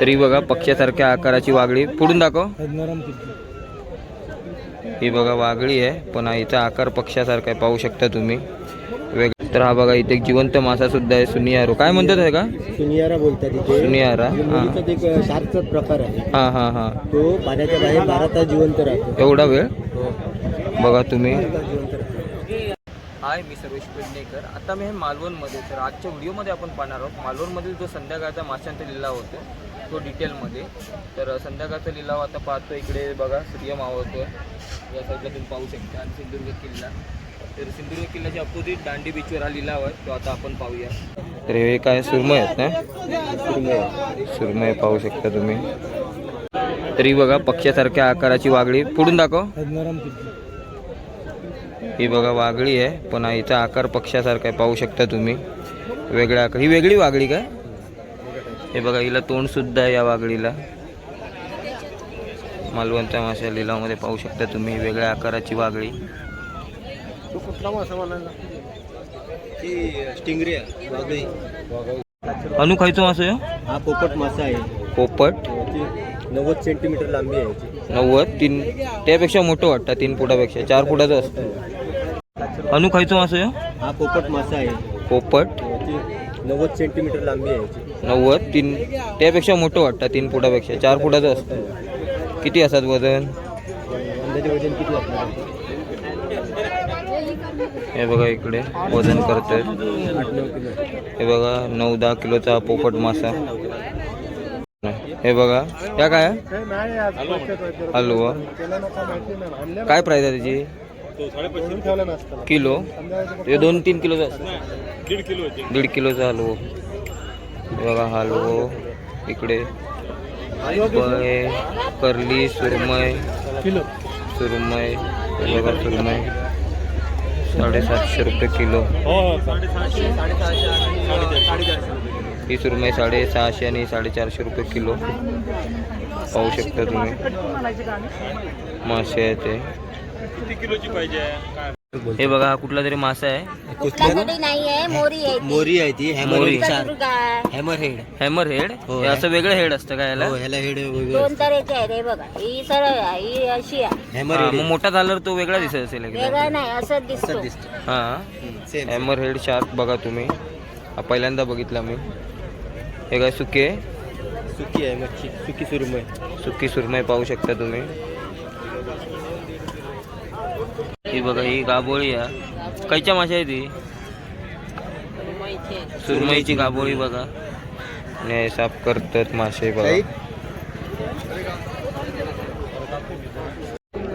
तरी बघा पक्षासारख्या आकाराची वागळी. पुढून दाखव. ही बघा वागळी आहे. पण हिचा आकार पक्षासारखा आहे पाहू शकता तुम्ही. वेग तर हा बघा इथे एक जिवंत मासा सुद्धा आहे सुनियारो. काय म्हणतात हे का सुनियारा बोलतात इथे. सुनियारा म्हणजे हां. एक शार्कचाच प्रकार आहे. हां हां हां. तो पाण्याच्या बाहेर बारा तास जिवंत राहतो. एवढा वेळ? हो. बघा तुम्ही. हाय मी सर्वेश पेडणेकर. आता मी आहे मालवणमध्ये तर आजच्या व्हिडिओमध्ये आपण पाहणार आहोत मालवणमधील जो संध्याकाळचा माशांचा लिलाव होतो तो डिटेलमध्ये. तर संध्याकाळचा लिलाव आता पाहतो इकडे बघा सूर्य मावळतो या साईडला तुम्ही पाहू शकता. आणि सिंधुदुर्ग किल्ला. तर सिंधुदुर्ग किल्ल्याच्या अपोजिट दांडी बीचवर हा लिलाव आहे. तो आता आपण पाहूया. तर हे काय सुरमय आहेत ना? सुरमय पाहू शकता तुम्ही. तरी बघा पक्षासारख्या आकाराची वागळी. पुढून दाखव. ही बघा वागळी आहे. पण हिचा आकार पक्षासारखा आहे. पाहू शकता तुम्ही. वेगळ्या आकार. ही वेगळी वागळी काय? हे बघा हिला तोंड सुद्धा आहे या वागळीला मालवणच्या माशा लिलावमध्ये पाहू शकता तुम्ही वेगळ्या आकाराची वागळी तो कुठला मासा म्हणाला? ती स्टिंगरी आहे वागळी अनु खायचो मासो ह्यो? हा पोपट मासा आहे. पोपट? ती नव्वद सेंटीमीटर लांबी आहे नव्वद तीन त्यापेक्षा मोठं वाटतं तीन फुटापेक्षा चार फुटाचं असतं. अनु खायचो मासो ह्यो? हा पोपट मासा आहे. पोपट? ती नव्वद सेंटीमीटर लांबी आहे नव्वद तीन त्यापेक्षा मोठं वाटतं तीन फुटापेक्षा. चार फुटाचं असतं. किती असतात वजन? अंदाजे वजन किती असणार? हे बघा इकडे वजन किलो हे बघा नऊ दहा किलोचा पोपट मासा. हे बघा या काय? हलवा काय प्राइस आहे त्याची? किलो? हे दोन तीन किलोचा असतो. दीड किलोचा हलवो बघा हलवो इकडे. करली सुरमय किलो सुरमय हे बघा सुरमय साडेसातशे रुपये किलो. ही सुरमई साडेसहाशे आणि साडेचारशे रुपये किलो. पाहू शकता तुम्ही. मासे आहे ते. हे बघा हा कुठला तरी मासा आहे. कुठल्याकडे नाही आहे मोरी आहे ती. मोरी आहे ती हॅमर मोरी. Head. Hammer head hammer head हो. असं वेगळं हेड असतं का याला? हो ह्याला हेड दोन तऱ्हेचे बघा. ही सरळ ही अशी आहे. हॅमर हेड मग मोठा झाल्यावर तो वेगळा दिसत असेल वेगळा नाही दिसतो. दिसतो. हा. हॅमर हेड शार्क बघा तुम्ही. हा पहिल्यांदा बघितला मी. हे काय सुके सुकी आहे मच्छी. सुकी सुरमय सुकी सुरमई पाहू शकता तुम्ही. ही बघा ही गाबोळी आहे. कायच्या माशा आहे ती सुरमईची गाबोळी बघा. आणि हे साफ करतात मासे बघा.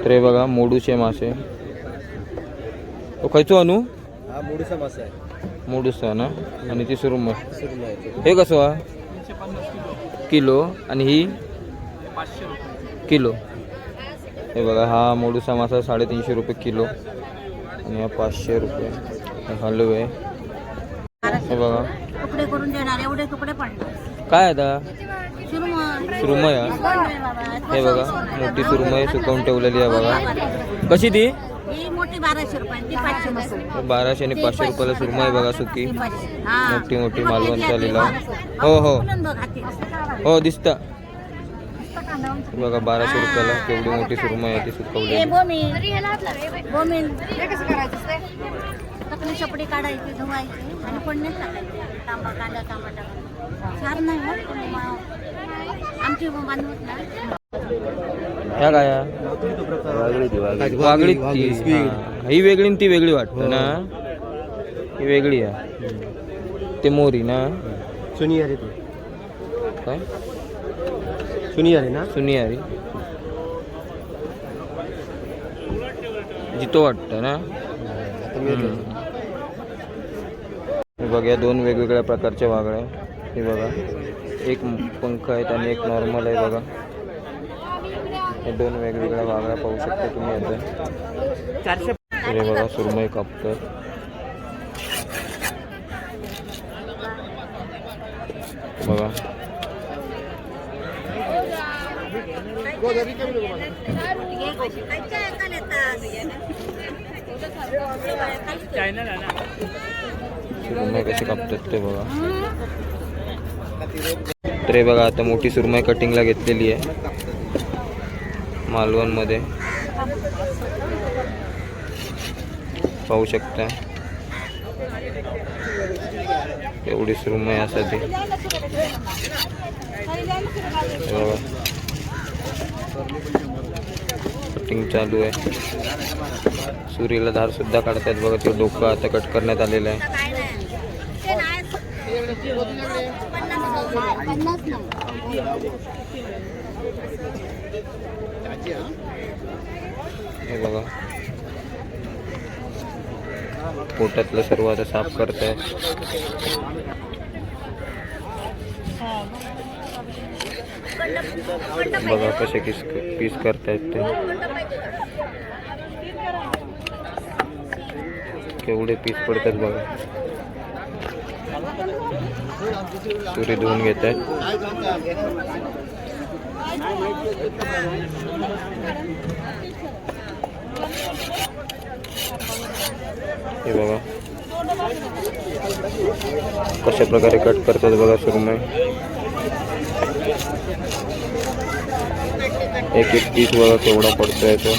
तर हे बघा मोडूचे मासे. तो खयचो अनु? हा मोडीचा मासा आहे. मोडूस ना? आणि ती सुरमई. हे कसं किलो. आणि ही? किलो. हे बघा हा मोडूसा मासा साडेतीनशे रुपये किलो आणि हा पाचशे रुपये. हे हलवे. हे बघा. तुकडे करून देणार एवढे तुकडे पडले काय आता? आहे बाबा? हे? बघा मोठी सुरमई सुकवून ठेवलेली आहे बघा. कशी ती? मोठी बाराशे आणि पाचशे रुपयाला सुरमई आहे बघा सुकी. मोठी मोठी मालवणचा लिलाव हो हो. हो दिसतं. बघा बाराशे रुपयाला केवढी मोठी सुरमई आहे ती हे तकली चपडी काढायची धुवायची आणि टाकायची. तांबा कांदा तांबा टाकायचा छान नाही हो? आमची बांधवत ना? ह्या काय? स्क्विड. हा. ही वेगळी आणि ती वेगळी वाटतं ना? ही वेगळी आहे. ते मोरी ना? तो. काय? सुनियारी ना? सुनियारी. जितो वाटतं ना? आता हे बघा या दोन वेगवेगळ्या प्रकारच्या वागळ्या हे बघा एक पंख आहेत आणि एक नॉर्मल आहे बघा. हे दोन वेगवेगळ्या वागळ्या पाहू शकता तुम्ही आता. हे बघा सुरमई कापतात बघा. सुरमई कशी कापतात ते बघा. तर हे बघा आता मोठी सुरमई कटिंगला घेतलेली आहे. मालवणमध्ये. पाहू शकता. एवढी सुरमई असा ती कटिंग चालू आहे. सुरीला धार सुद्धा काढतात बघा ते डोकं आता कट करण्यात आलेलं आहे. हे बघा. पोटातलं सर्व आता साफ करत आहे बघा कसे किस पीस करतायत ते. केवढे पीस पडतात बघा. तुरी धुवून घेत आहेत हे बघा. कशा प्रकारे कट करतात बघा सुरमई. एक एक पीस बघा केवढा पडतोय तो.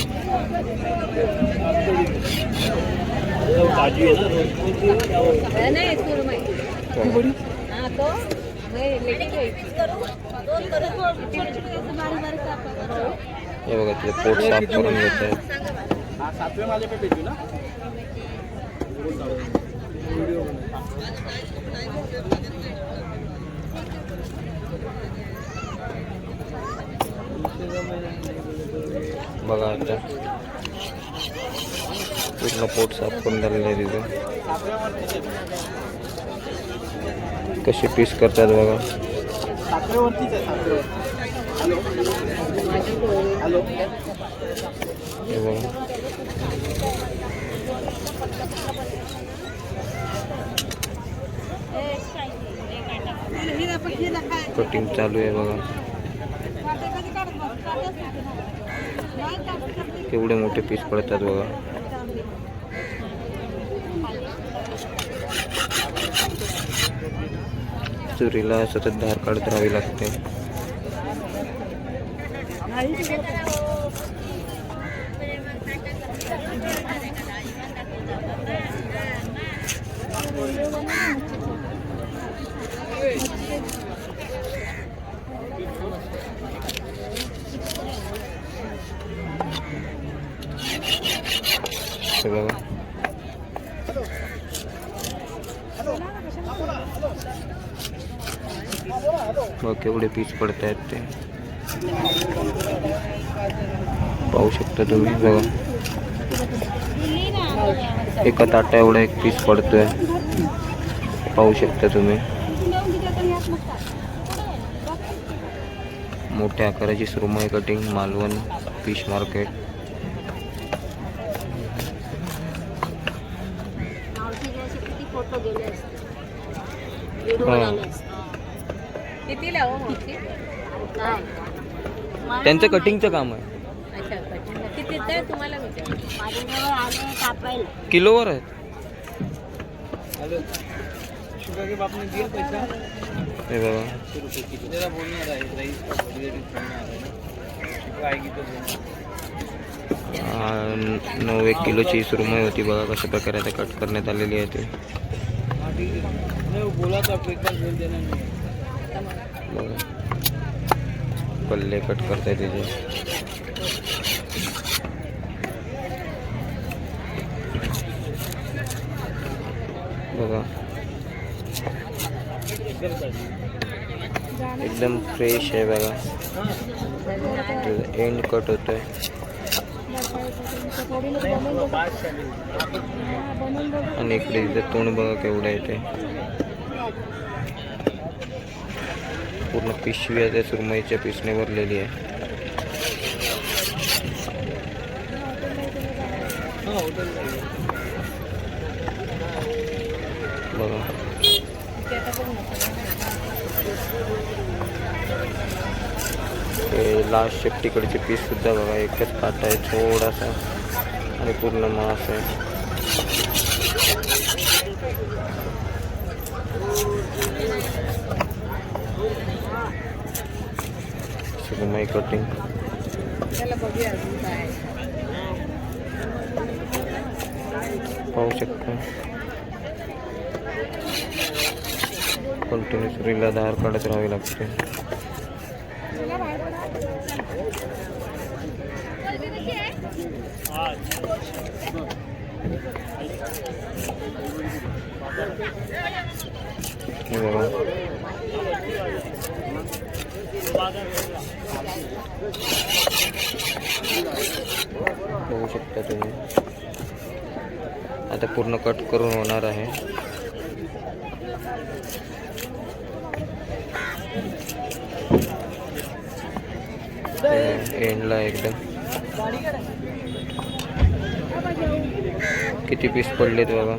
हे बघा तिथे पोट साफ करून घेत आहेत बघा पूर्ण पोट साफ़ करून झालेलं आहे तिथे पीस करतात हे बघा कटिंग चालू आहे बघा केवढे मोठे पीस पडतात बघा. चुरीला सतत धार काढत राहावी लागते. हे बघा. बघ केवढे पीस पडत आहेत ते. पाहू शकता तुम्ही बघा. एका ताटा एवढा एक पीस पडतोय. पाहू शकता तुम्ही. मोठ्या आकाराची सुरमई कटिंग मालवण फिश मार्केट मावशीचे असे किती फोटो गेले असते व्हिडिओ हा. झाले असते कितीला हो मावशी काय मला त्यांचं कटिंगचं काम आहे. अच्छा कटिंगला किती ते तुम्हाला विचार माहिती. माझ्याजवळ आले कापायला किलोवर आहेत. हे बघा. आ, न- नऊ एक किलोची सुरमई होती. बघा कशा प्रकारे आता कट करण्यात आलेली आहे ती. बघा. पल्ले कट करताय तिथे बघा. एकदम फ्रेश आहे बघा. एंड कट होतोय. आणि इकडे इथं तोंड बघा केवढं आहे ते पूर्ण पिशवी आहे त्या सुरमईच्या पिशने भरलेली आहे. बघा. ते लास्ट शेपटीकडचे पीस सुद्धा बघा एकच काटा आहे थोडासा आणि पूर्ण मास आहे. सुरमई कटिंग पाहू शकतो. कंटिन्यू सुरीला धार काढत राहावी लागते. हे बघा. बघू शकता तुम्ही. आता पूर्ण कट करून होणार आहे. एंडला एकदम. किती पीस पडलेत बघा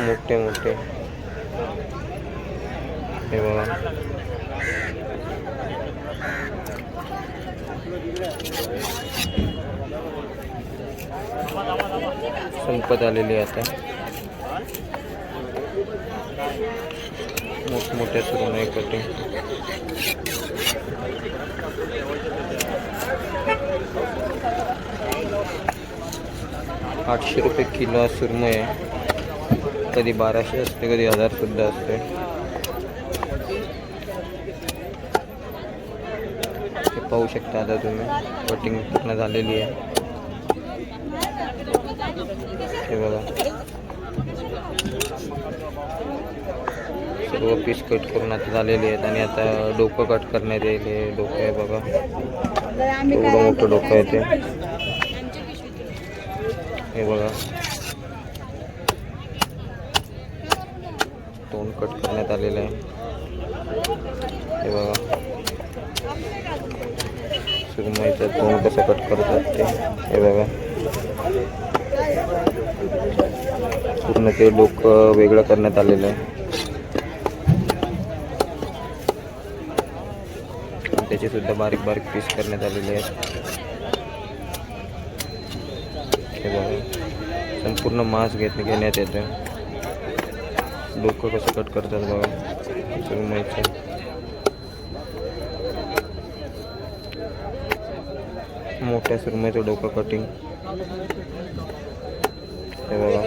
मोठे मोठे. हे बघा. संपत आलेली आहे आता. मोठमोठ्या सुरमई कटिंग. आठशे रुपये किलो सुरमय सुरमई कधी बाराशे असते कधी हजार सुद्धा असते. हे पाहू शकता आता तुम्ही. कटिंग पूर्ण झालेली आहे. हे बघा. सर्व पीस कट करून आता झालेले आहेत आणि आता डोकं कट करण्यात येईल हे डोकं आहे बघा. एवढं मोठं डोकं आहे ते. हे बघा. तोंड कट करण्यात आलेलं आहे. हे बघा. सुरमईचं तोंड कसं कट करतात ते. हे बघा. पूर्ण ते लोक वेगळं करण्यात आलेलं आहे. त्याचे सुद्धा बारीक बारीक पीस करण्यात आलेले आहेत संपूर्ण मांस घेत घेण्यात येतं डोकं कसं कट करतात बघा. सुरमईचं मोठ्या सुरमईचं डोकं कटिंग हे बघा.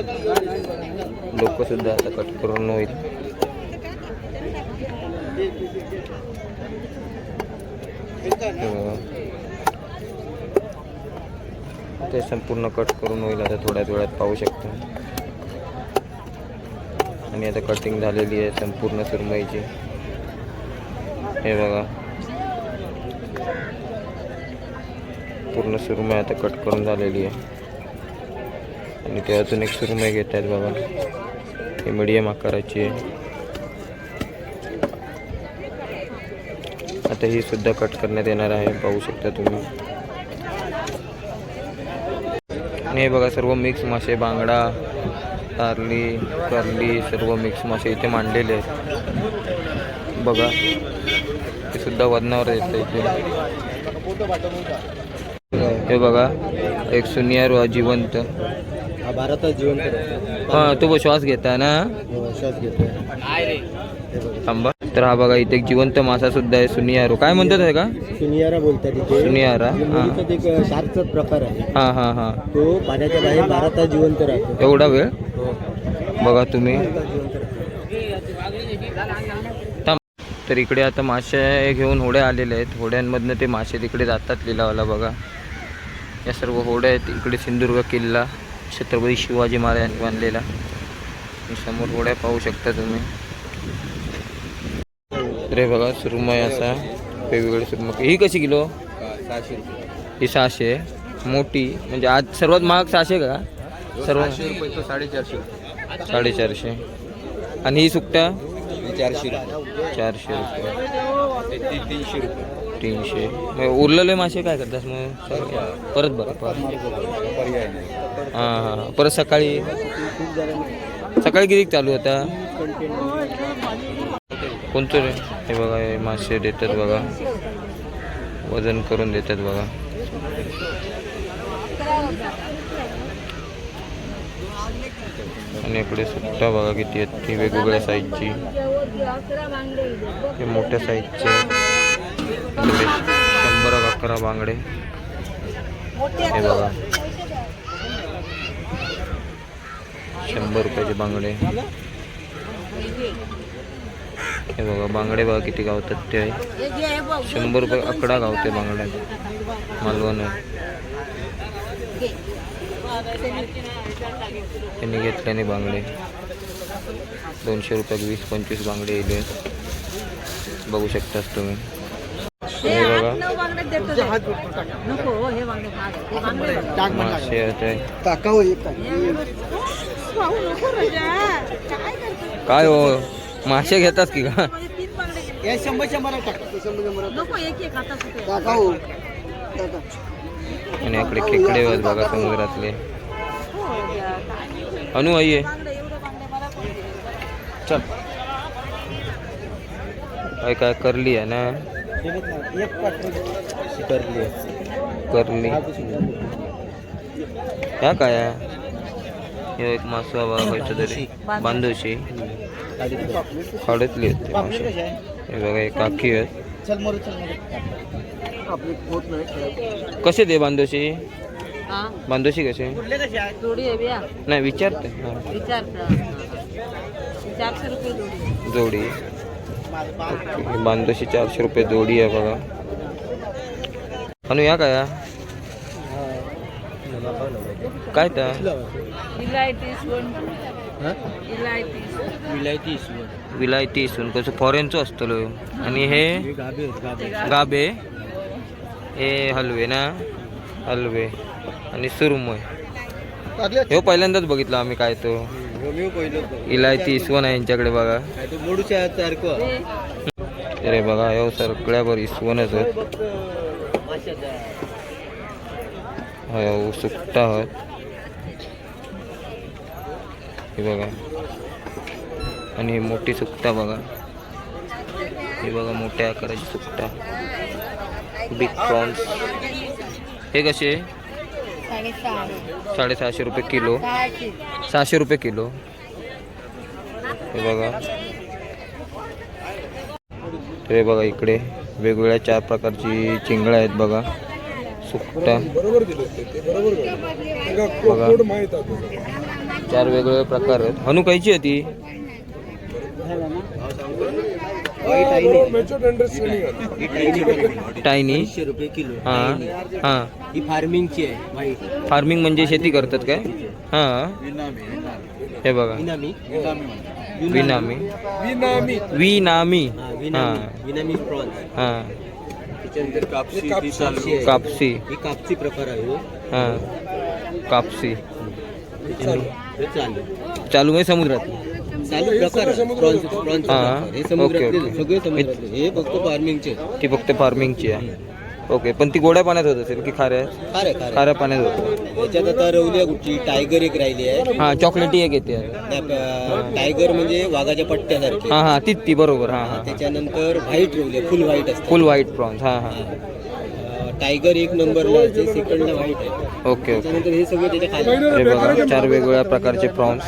लोकसुद्धा आता कट करून होईल. ते संपूर्ण कट करून होईल आता थोड्याच वेळात पाहू शकतो. आणि आता कटिंग झालेली आहे संपूर्ण सुरमईची. हे बघा. पूर्ण सुरमई आता कट करून झालेली आहे. आणि ते अजून एक सुरमई घेत आहेत बघा हे मिडियम आकाराची आहे. आता ही सुद्धा कट करण्यात येणार आहे पाहू शकता तुम्ही. आणि हे बघा सर्व मिक्स मासे बांगडा तारली करली सर्व मिक्स मासे इथे मांडलेले आहेत. बघा ते सुद्धा वजनावर येतं इथे. हे बघा एक सुनियार जिवंत. हा भारतात जिवंत राहतो. हा तो बघ श्वास घेता ना? हो, श्वास घेतोय. हे बघा. थांबा. तर हा बघा इथे एक जिवंत मासा सुद्धा आहे सुनियारो. काय म्हणतात हे का सुनियारा बोलतात इथे. सुनियारा हे हा. मुलीचाच एक शार्कचाच प्रकार आहे. हा हा हा. तो पाण्याच्या बाहेर भारतात जिवंत राहतो. एवढा वेळ? हो. बघा तुम्ही. तर इकडे आता मासे घेऊन होड्या आलेल्या आहेत. होड्यांमधनं ते मासे तिकडे जातात लिलावाला बघा. या सर्व होड्या आहेत. इकडे सिंधुदुर्ग किल्ला. छत्रपती शिवाजी महाराजांनी बांधलेला समोर होड्या पाहू शकता तुम्ही. तर हे बघा सुरमई असा वेगवेगळे सुरमई. ही कशी किलो? ही सहाशे. मोठी. म्हणजे आज सर्वात महाग सहाशे का? सर्व साडेचारशे. साडेचारशे. आणि ही सुकटा चारशे रुपये. चारशे रुपये. तीनशे रुपये. तीनशे. उरलेले मासे काय करतात? मग परत बरं पर्याय हां हां परत सकाळी सकाळी किती चालू होता कोणतं रे? हे बघा हे मासे देतात बघा. वजन करून देतात बघा. आणि इकडे सुट्टा बघा किती आहेत. ती वेगवेगळ्या साईजची हे मोठ्या साईजचे शंभर अकरा बांगडे. हे बघा. शंभर रुपयाचे बांगडे. हे बघा बांगडे बघा किती गावतात ते. शंभर रुपये अकरा गावते बांगड्या मालवण त्यांनी घेतल्याने बांगडे. दोनशे रुपयात वीस पंचवीस बांगडे येले बघू शकतास तुम्ही. हे बघा. हे आहे. हे. काय हो मासे घेतात की का? आणि इकडे खेकडे आहेत बघा समुद्रातले. अनु आई आहे. बांगडे एवढे बांगडे मला कोणी दिले? चल. काय काय करली आहे ना? करली. ह्या काय? हे एक मासा खायचं तरी. बांधवशी खाडतली आहेत ते मासे. हे बघा हे काकी आहेत. कसे दे बांधवशी हा? बांधवशी कसे? जोडी आहे बिया. नाही विचारते. जोडी. जोडी ही चारशे रुपये जोडी आहे बघा. अनु या काय काय त्या? विलायती इसून कसं फॉरेनचं असतलो आणि हे? गाबे. हे हलवे ना? हलवे. आणि सुरमय हे पहिल्यांदाच बघितलं आम्ही काय तो. इलायती इसवण आहे यांच्याकडे बघा. अरे बघा हे सगळ्यावर इसवणच हो सुकटा आहेत हे बघा. आणि ही मोठी सुकटा बघा. हे बघा मोठ्या आकाराची सुकटा. बिग प्रॉन्स हे कसे? साडेसहाशे. रुपये किलो. सहाशे. रुपये किलो. हे बघा. तर हे बघा इकडे वेगवेगळ्या चार प्रकारची चिंगळ्या आहेत बघा. सुकटा बघा. चार वेगवेगळे प्रकार आहेत. हनु कायची आहे ती. टायनी रुपये किलो। हा हा। ही। फार्मिंगची आहे व्हाईट फ़ार्मिंग म्हणजे शेती करतात काय? हा। हे। बघा. विनामी? विनामी विनामी. हा, हा. विनामी. विनामी प्रॉन्स हा. त्याच्यानंतर कापसी. कापसी. ही कापसी प्रकार आहे हो. कापसी. चालू. चालू. आहे समुद्रात. चालू प्रकार आहे. प्रॉन्स प्रॉन्स हा. प्रकार. हे. समुद्रातले ओके, ओके. सगळे समुद्रातले हे फक्त फार्मिंगचे ती फक्त फार्मिंगची आहे. ओके पण ती गोड्या पाण्यात होत असेल की खाऱ्या? खारे खारे खाऱ्या पाण्यात होतं. याच्यात आता रवलिया कुठची टायगर एक राहिली आहे. हा चॉकलेटी एक येते. त्या, अं, टायगर म्हणजे वाघाच्या पट्ट्यासारखी. हा हा ती ती बरोबर. हा हा. त्याच्यानंतर व्हाईट रवलिया फुल व्हाईट असते. फुल व्हाईट प्रॉन्स हा हा. अं, टायगर एक नंबरला असते सेकंडला व्हाईट आहे. Okay okay. त्याच्यानंतर हे सगळे त्याच्याखाली हे बघा चार वेगवेगळ्या प्रकारचे प्रॉन्स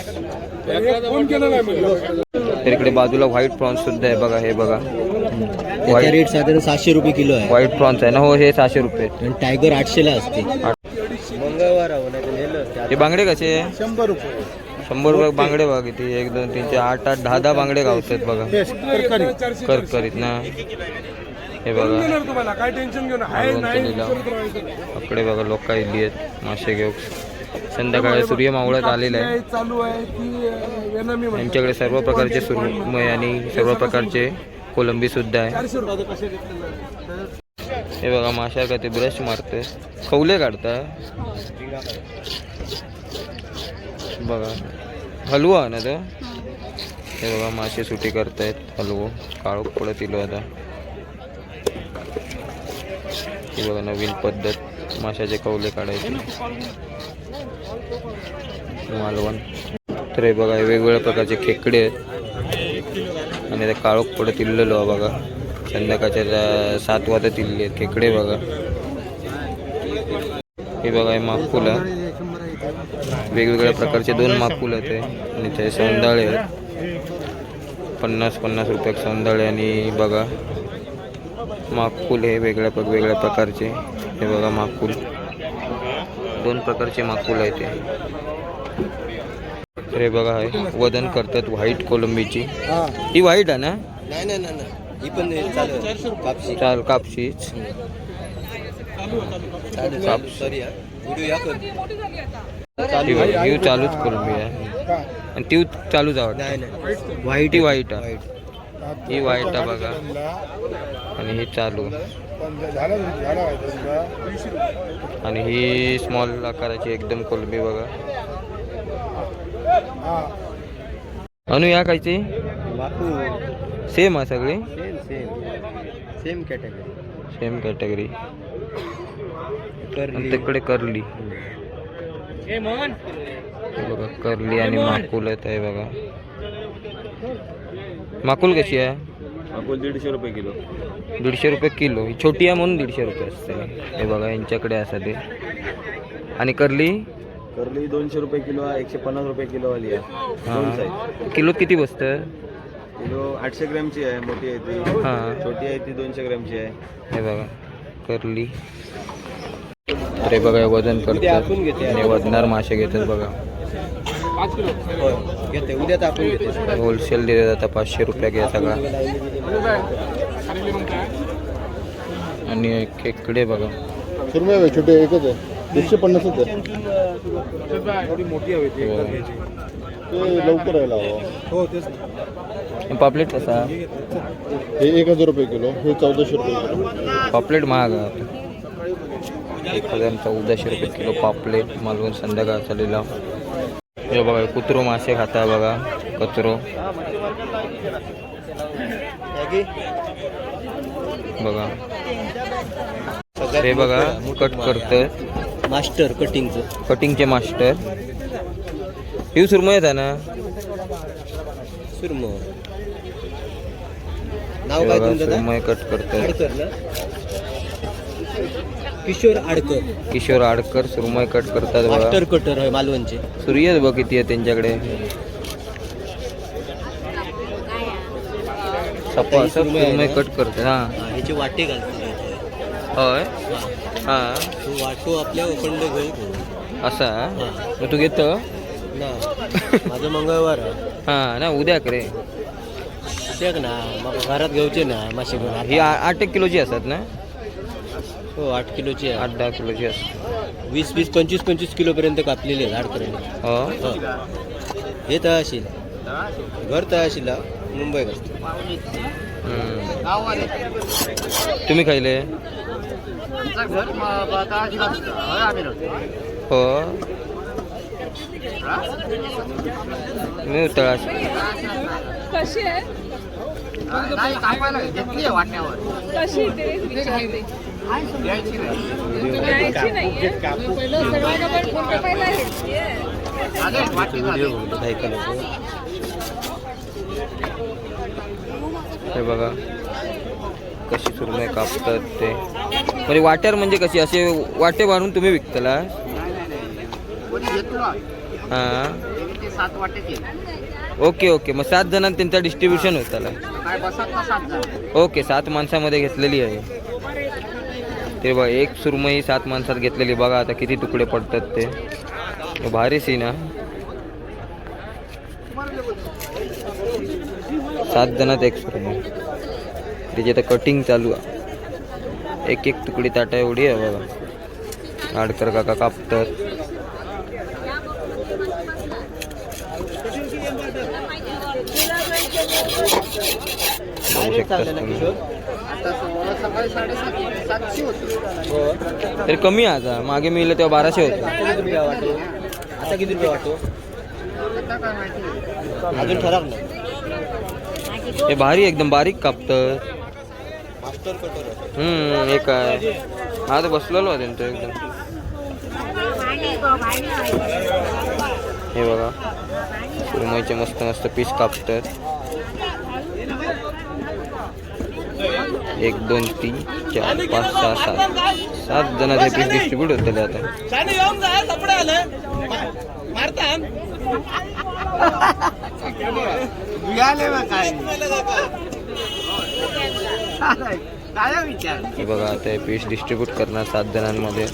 तर इकडे बाजूला व्हाईट प्रॉन्स सुद्धा आहे बघा हे बघा. त्याचा व्हाईट रेट साधारण सातशे रुपये किलो आहे. व्हाईट प्रॉन्स आहे ना हो हे सहाशे रुपये. आणि टायगर आठशेला असते. मंगळवार हे बांगडे कसे शंभर रुपये. शंभर रुपये बांगडे बघा किती एक दोन तीन चार आठ आठ दहा दहा बांगडे गावतात बघा. करकरीत. ना. हे बघा. तुम्हाला? काय टेन्शन घेऊन इकडे बघा लोक इली आहेत. मासे घेऊ संध्याकाळी सूर्य मावळत आलेला आहे. चालू आहे ती. यांच्याकडे सर्व प्रकारचे सुरमय आणि सर्व प्रकारचे कोलंबी सुद्धा आहे. हे बघा माशा का ते ब्रश मारते खवले काढताय बघा हलवा ना तो? हे बघा मासे सुटी करतायत हलवो. काळोख पडत इलो आता. ही बघा नवीन पद्धत. माशाचे कवले काढायचे. मालवण. तर हे बघा वेगवेगळ्या प्रकारचे खेकडे आहेत. आणि ते काळोख पडत इल्लेलो आहे बघा. संध्याकाळच्या सात वाजत इल्ले आहेत. खेकडे बघा. हे बघा हे माकूल वेगवेगळ्या प्रकारचे दोन माकूल आहेत आणि ते सौंदाळे आहेत. पन्नास पन्नास रुपयात सौंदाळे आणि बघा माकुल हे वेगळ्या पग वेगळ्या प्रकारचे. हे बघा माकुल. दोन प्रकारचे माकुल आहेत हे बघा आहे वजन करतात व्हाईट कोलंबीची. ही व्हाईट आहे ना? नाही नाही नाही नाही. ही पण चालू कापशी. चाल कापशीच. चालूच कोलंबी आहे. आणि ती चालूच आवडते नाही नाही. व्हाईट ही व्हाईट आहे. वाईट ही व्हाईट आहे बघा. आणि ही चालू. आणि ही स्मॉल आकाराची एकदम कोलंबी बघा. अनु या कायची सेम आहे सगळी? Same same same category same category तिकडे करली बघा करली आणि माकुल आहेत आहे बघा. माकुल कशी आहे? माकुल दीडशे रुपये किलो. दीडशे रुपये किलो. ही छोटी आहे म्हणून दीडशे रुपये असते. हे बघा यांच्याकडे असं ते आणि करली? करली दोनशे रुपये किलो आहे एकशे पन्नास रुपये किलो वाली आहे. दोन किलोत किती बसतं? किलो आठशे ग्रॅमची आहे मोठी आहे ती. हां. छोटी आहे ती दोनशे ग्रॅमची आहे. हे बघा करली. हे बघा हे वजन करतात आणि वजनार मासे घेतात बघा. घेते. उद्या तर आपण घेते. होलसेल दिले जातात पाचशे रुपया घ्या सगळा. आणि एक खेकडे बघा. सुरमई आहे छोटे एकच आहे. एकशे पन्नासच आहे. हे बघा. ते. लवकर यायला हवं. हो तेच पापलेट कसा? हे एक हजार रुपये किलो हे चौदाशे रुपये किलो. पापलेट महाग आहे. एक हजार चौदाशे रुपये किलो पापलेट मालवण संध्याकाळचा लिलाव. हे बघा कुत्रो मासे खाता बघा कचरो. बघा. हे बघा कट करतात मास्टर कटिंगचं. कटिंगचे मास्टर. ही सुरमई आहे ना? सुरम नाव काय? सुरमई कट ना किशोर आडकर. किशोर आडकर सुरमई कट करतात बघा. मास्टर कटर आहे मालवणचे. सूर्यच बघ किती आहे त्यांच्याकडे. सपा असं सुरमई आहे सुरमई ना? कट करते हा. हा, ह्याचे वाटे घालते होय? हा. तो वाटो आपल्या उखंड घेऊ असा? मग तू घेतो? ना. माझं मंगळवार आहे. हा ना उद्या करे ना? मग घरात घेऊचे ना मासे घेऊन. ही आ- आठ एक किलोची असतात ना? हो आठ किलोची आहे. आठ दहा किलोची असतात वीस वीस पंचवीस पंचवीस किलो पर्यंत कापलेले आहेत आडकरांनी हो? हो. हे तहसील घर हा, मुंबई हम्म. तुम्ही खायले? हो. मी तळाशी. कशी आहे? कशी हे बघा. कशी सुरमई कापतात ते. म्हणजे वाट्यार म्हणजे कशी? असे वाटे बांधून तुम्ही विकतला? हां. Okay okay. मग सात जणांना त्यांचं डिस्ट्रीब्युशन होताला. ओके सात माणसामध्ये घेतलेली आहे. ते बघा एक सुरमई सात माणसात घेतलेली बघा आता किती तुकडे पडतात ते. भारी सीन हा सात जणात एक सुरमई. त्याची आता कटिंग चालू आहे. एक एक तुकडी ताटा एवढी आहे बघा. आडकर काका कापतात. बघू तरी कमी आहे आता. मागे मिळलं तेव्हा बाराशे होते. किती रुपये वाटो आता किती रुपये वाटो अजून नाही. हे भारी एकदम बारीक मास्टर कटर आहे. हम्म हे काय? हा तर बसलेलो आहे एकदम. हे बघा. सुरमईचे मस्त मस्त पीस कापतात. एक दोन तीन चार पाच सहा सात. सात जणांचे पीस डिस्ट्रीब्यूट होते आता. हे बघा आता हे पीस डिस्ट्रीब्यूट करणार सात जणांमध्ये.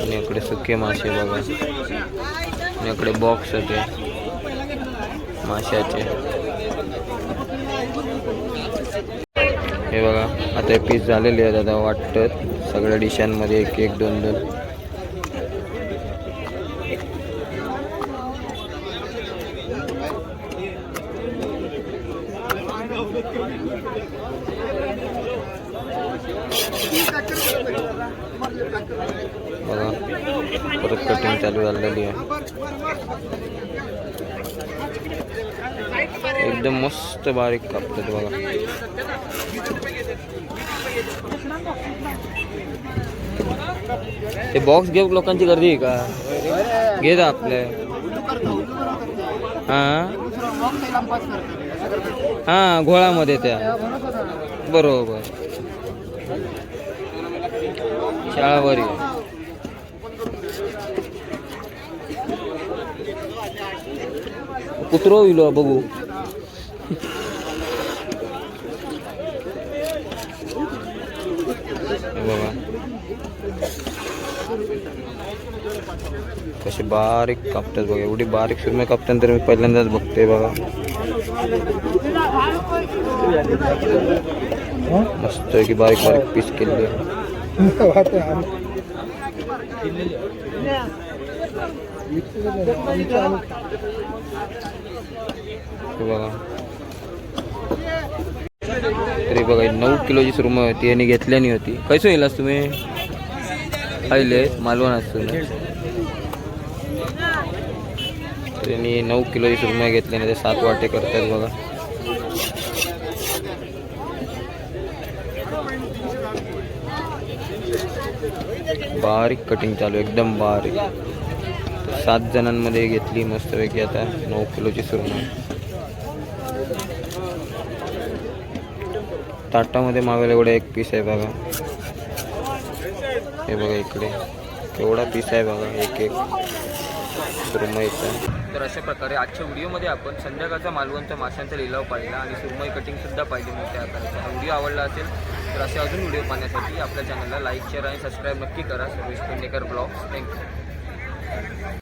आणि इकडे सुके मासे बघा. इकडे बॉक्स होते. माशाचे. हे बघा आता पीस झालेले आहेत आता वाटतं सगळ्या डिशांमध्ये एक एक दोन दोन बघा परत कटिंग चालू झालेली आहे एकदम मस्त बारीक कापतात बघा. ते बॉक्स घेऊ लोकांची गर्दी आहे का? घेत आपले. हां? हां घोळामध्ये त्या. बरोबर. शाळावर. कुत्रो इलो बघू हे बघा कसे बारीक कापतात बघा एवढी बारीक सुरमे कापतात तर मी पहिल्यांदाच बघते बघा. मस्त की बारीक बारीक पीस केले बघा. तरी बघा नऊ किलोची सुरमई होती आणि घेतल्यानी होती. कैसो येईल तुम्ही? पाहिले मालवण असतो त्यांनी नऊ किलोची सुरमई घेतली आणि ते सात वाटे करतात बघा. बारीक कटिंग चालू एकदम बारीक. सात जणांमध्ये घेतली मस्तपैकी आता नऊ किलोची सुरमई. ताटामध्ये मावेल एवढा एक पीस आहे बघा. हे बघा इकडे. केवढा पीस आहे बघा एक एक सुरमईचा. तर अशा प्रकारे आजच्या व्हिडिओमध्ये आपण संध्याकाळचा मालवणचा माशांचा लिलाव पाहिला आणि सुरमई कटिंगसुद्धा पाहिली मोठ्या आकाराचा हा व्हिडिओ आवडला असेल तर असे अजून व्हिडिओ पाहण्यासाठी आपल्या चॅनलला लाईक शेअर आणि सबस्क्राईब नक्की करा. Sarvesh Pendekar blogs thank you